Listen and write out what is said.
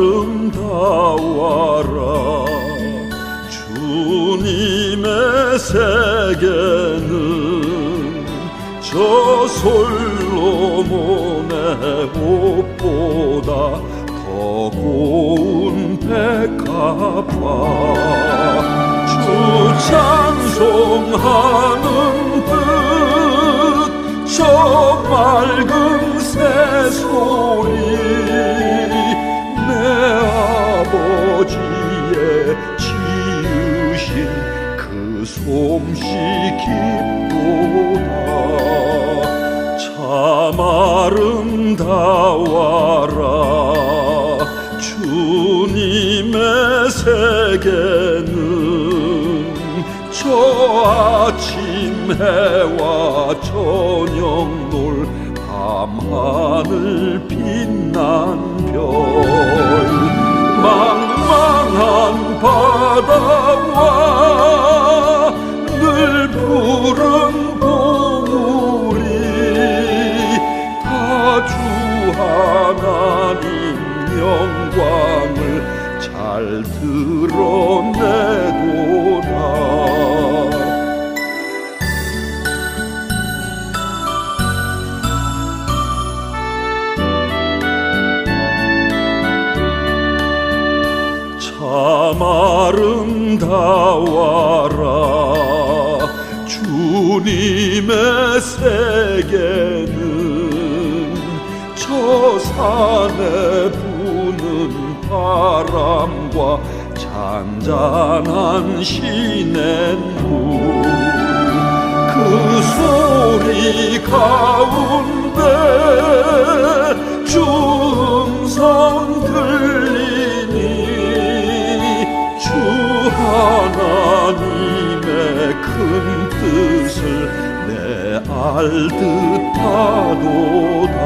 아름다워라. 주님의 세계는 저 솔로몬의 옷보다 더 고운 백합화. 주 찬송하는 듯저 맑은 새소 기보다. 참 아름다워라. 주님의 세계는 저 아침 해와 저녁 놀 밤하늘 빛난 별. 망망한 바다 영광을 잘 드러내도다 참 아름다워라. 주님의 세계는 저 산에 부는 바람과 잔잔한 시냇물. 그 소리 가운데 주 음성 들리니 주 하나님의 큰 뜻을 내 알듯 하도다